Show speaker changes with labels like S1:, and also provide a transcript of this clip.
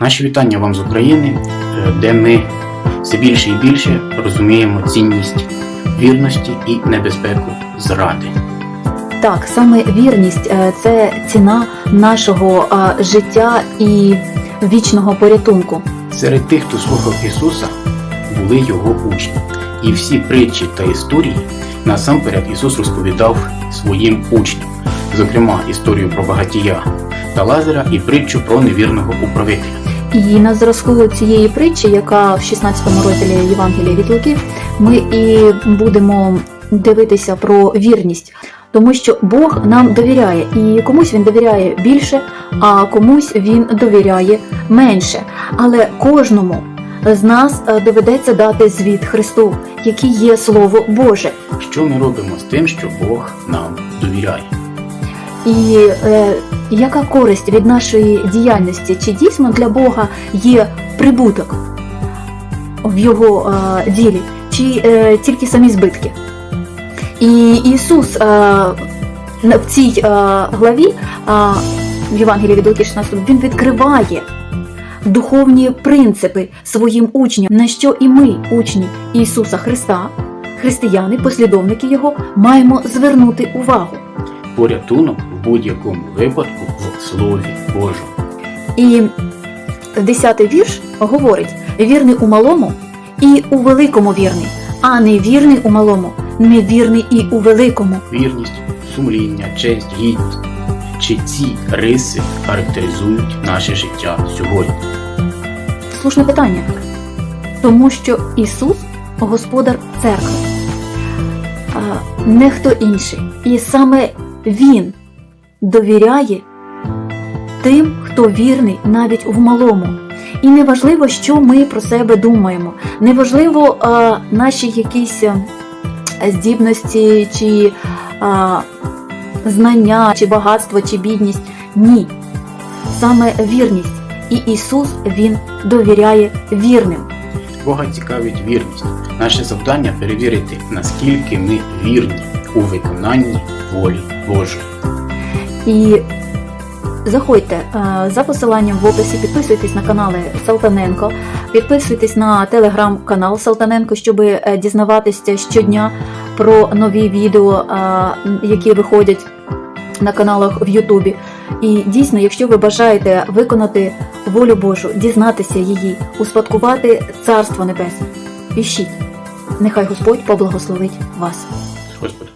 S1: Наші вітання вам з України, е, де ми все більше і більше розуміємо цінність вірності і небезпеку зради.
S2: Так, саме вірність е, це ціна нашого е, життя і вічного порятунку.
S1: Серед тих, хто слухав Ісуса, були його учні. І всі притчі та історії насамперед Ісус розповідав своїм учням, зокрема історію про багатія та Лазаря і притчу про невірного управителя.
S2: І на зразку цієї притчі, яка в 16 розділі Євангелія від Луки, ми і будемо дивитися про вірність, тому що Бог нам довіряє, і комусь він довіряє більше, а комусь він довіряє менше. Але кожному з нас е, доведеться дати звіт Христу, який є Слово Боже.
S1: Що ми робимо з тим, що Бог нам довіряє?
S2: І е, яка користь від нашої діяльності? Чи дійсно для Бога є прибуток в його е, ділі, чи е, тільки самі збитки? І Ісус е, в цій е, главі е, в Євангелії від Луки 16 він відкриває духовні принципи своїм учням, на що і ми, учні Ісуса Христа, християни, послідовники Його, маємо звернути увагу.
S1: Порятунок в будь-якому випадку в Слові Божому.
S2: І 10-й вірш говорить: вірний у малому і у великому вірний, а невірний у малому, невірний і у великому.
S1: Вірність, сумління, честь, гідність. Чи ці риси характеризують наше життя сьогодні?
S2: Слушне питання. Тому що Ісус господар церкви, а не хто інший. І саме Він довіряє тим, хто вірний навіть в малому. І неважливо, що ми про себе думаємо, неважливо а, наші якісь здібності, чи а, знання, чи багатство, чи бідність. Ні. Саме вірність. І Ісус Він довіряє вірним.
S1: Бога цікавить вірність. Наше завдання перевірити, наскільки ми вірні у виконанні волі Божої.
S2: І заходьте е, за посиланням в описі, підписуйтесь на канали Салтаненко, підписуйтесь на телеграм-канал Салтаненко, щоб е, дізнаватися щодня про нові відео, е, які виходять на каналах в Ютубі. І дійсно, якщо ви бажаєте виконати волю Божу, дізнатися її, успадкувати Царство Небесне, пишіть. Нехай Господь поблагословить вас.
S1: Господи.